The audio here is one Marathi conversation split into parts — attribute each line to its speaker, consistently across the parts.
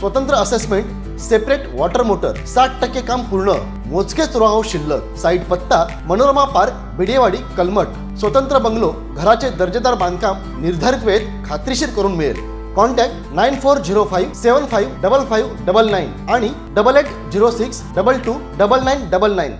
Speaker 1: स्वतंत्र असेसमेंट सेपरेट वॉटर मोटर साठ टक्के काम पूर्ण मोजकेच रो शिल्लक साईट पत्ता मनोरमा पार्क बिडेवाडी कलमट. स्वतंत्र बंगलो घराचे दर्जेदार बांधकाम निर्धारित वेळेत खात्रीशीर करून मिळेल. Contact nine four zero five seven five double five double nine आणि double eight zero six double two double nine double nine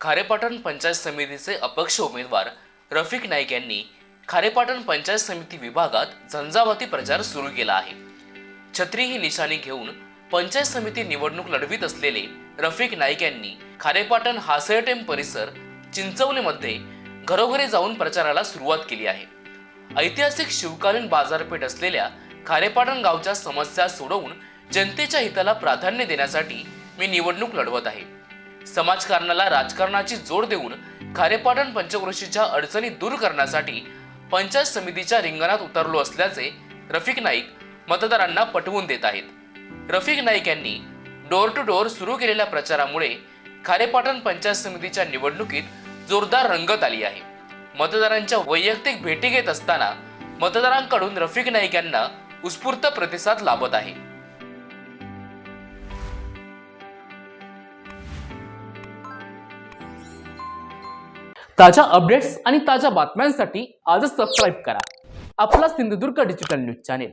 Speaker 2: Kharepatan panchayat समितीचे अपक्ष उमेदवार रफिक नाईक यांनी खारेपाटण पंचायत समिती विभागात झंझावाती प्रचार सुरू केला आहे. छत्री ही निशाणी घेऊन पंचायत समिती निवडणूक लढवित असलेले रफिक नाईक यांनी खारेपाटण हासळटेम परिसर चिंचवलीमध्ये घरोघरी जाऊन प्रचाराला सुरुवात केली आहे. ऐतिहासिक शिवकालीन बाजारपेठ असलेल्या खारेपाटण गावच्या समस्या सोडवून जनतेच्या हिताला प्राधान्य देण्यासाठी मी निवडणूक लढवत आहे. समाजकारणाला राजकारणाची जोड देऊन खारेपाटण पंचक्रोशीच्या अडचणी दूर करण्यासाठी पंचायत समितीच्या रिंगणात उतरलो असल्याचे रफिक नाईक मतदारांना पटवून देत आहेत. रफिक नाईक यांनी डोर टू डोर सुरू केलेल्या प्रचारामुळे खारेपाटण पंचायत समितीच्या निवडणुकीत जोरदार रंगत आली आहे. मतदारांच्या वैयक्तिक भेटी घेत असताना मतदारांकडून रफिक नाईक यांना उत्स्फूर्त प्रतिसाद लाभत आहे. ताज्या अपडेट्स आणि ताज्या बातम्यांसाठी आजच सबस्क्राईब करा. आपला Sindhudurg digital news channel